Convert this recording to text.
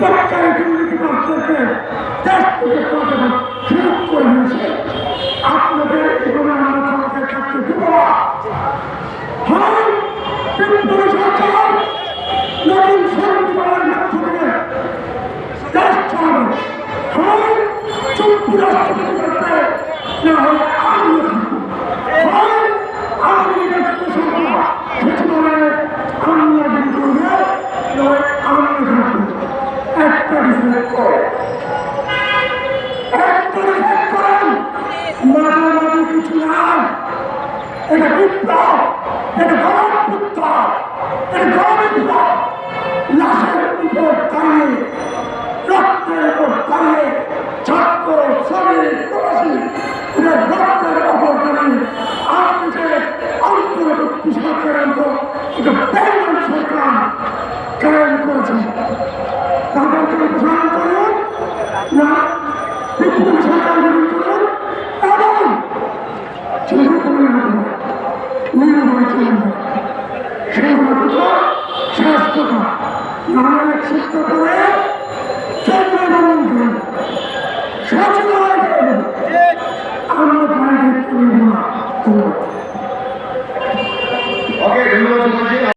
সরকারি দুর্নীতিগ্রস্তকে দেশ থেকে প্রজন্ম শুরু করে দিয়েছে আপনাদের এভাবে আমরা ক্ষমতায় থাকতে দেব না হয় বিপ্লবী সরকার নতুন সংবিধানের মধ্য থেকে দেশ চালাবে হয় চুপ রাষ্ট্রপতি করবে না হয় এটা বিপ্লব এটা গরম বিপ্লব এটা গরম বিপ্লব লাশের উপর দাঁড়িয়ে, রক্তের উপর দাঁড়িয়ে, ছাত্র, শ্রমিক, প্রবাসী এটা রক্তের উপর দাঁড়িয়ে যে অন্তর্বর্তী সরকারের মতো এটা বেইমান সরকার তাদেরকে প্রসারণ করুন, না বিপ্লবী সরকার গঠন করুন, এবং ছেলে করে নিরাময় চলে যায় সেই মতো স্বাস্থ্যটা নানা শিক্ষা করে চন্দ্র ভ্রমণ করে সচেতন আমরা বাইরে তুলে দেওয়া